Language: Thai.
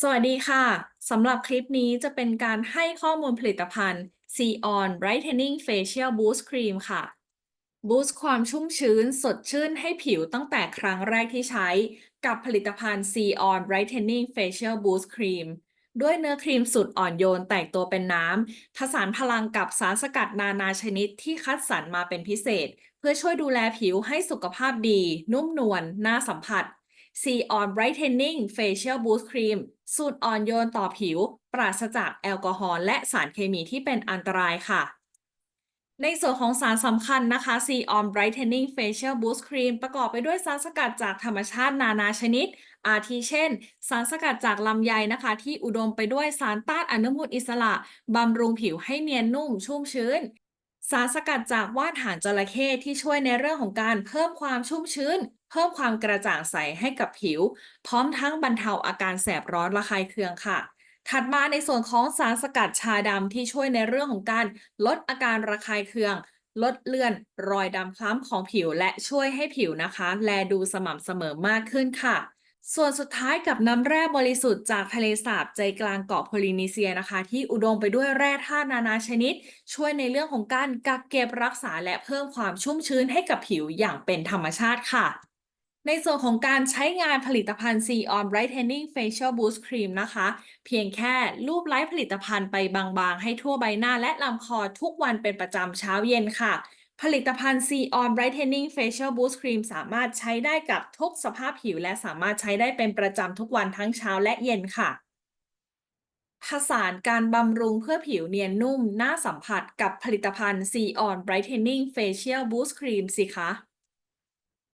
สวัสดีค่ะ สำหรับคลิปนี้จะเป็นการให้ข้อมูลผลิตภัณฑ์ C on Brightening Facial Boost Cream ค่ะ บูสต์ความชุ่มชื้นสดชื่นให้ผิวตั้งแต่ครั้งแรกที่ใช้ กับผลิตภัณฑ์ C on Brightening Facial Boost Cream ด้วยเนื้อครีมสุดอ่อนโยนแตกตัวเป็นน้ำผสานพลังกับสารสกัดนานาชนิดที่คัดสรรมาเป็นพิเศษ เพื่อช่วยดูแลผิวให้สุขภาพดี นุ่มนวลน่าสัมผัส Ceon Brightening Facial Boost Cream สูตรอ่อนโยนต่อผิว ปราศจากแอลกอฮอล์และสารเคมีที่เป็นอันตรายค่ะ ในส่วนของสารสำคัญนะคะ Ceon Brightening Facial Boost Cream ประกอบไปด้วยสารสกัดจากธรรมชาตินานาชนิด อาทิเช่น สารสกัดจากลำไยนะคะ ที่อุดมไปด้วยสารต้านอนุมูลอิสระบำรุงผิวให้เนียนนุ่มชุ่มชื้น สารสกัดจากว่านหางจระเข้ที่ช่วยในเรื่องของการเพิ่มความชุ่มชื้น เพิ่มความกระจ่างใสให้กับผิว พร้อมทั้งบรรเทาอาการแสบร้อนระคายเคืองค่ะ ถัดมาในส่วนของสารสกัดชาดำที่ช่วยในเรื่องของการลดอาการระคายเคือง ลดเลือน รอยดำคล้ำของผิวและช่วยให้ผิวนะคะ แลดูสม่ำเสมอมากขึ้นค่ะ ส่วนสุดท้ายกับน้ำแร่บริสุทธิ์จากทะเลสาบใจกลางเกาะโพลินีเซียนะคะ ที่อุดมไปด้วยแร่ธาตุนานาชนิด ช่วยในเรื่องของการกักเก็บรักษาและเพิ่มความชุ่มชื้นให้กับผิวอย่างเป็นธรรมชาติค่ะ ในส่วนของการใช้งานผลิตภัณฑ์ Ceon Brightening Facial Boost Cream นะคะ เพียงแค่ลูบไล้ผลิตภัณฑ์ไปบางๆ ให้ทั่วใบหน้าและลำคอทุกวันเป็นประจำเช้าเย็นค่ะ ผลิตภัณฑ์ Ceon Brightening Facial Boost Cream สามารถใช้ได้กับทุกสภาพผิว และสามารถใช้ได้เป็นประจำทุกวันทั้งเช้าและเย็นค่ะ ผสานการบำรุงเพื่อผิวเนียนนุ่ม น่าสัมผัสกับผลิตภัณฑ์ Ceon Brightening Facial Boost Cream สิคะ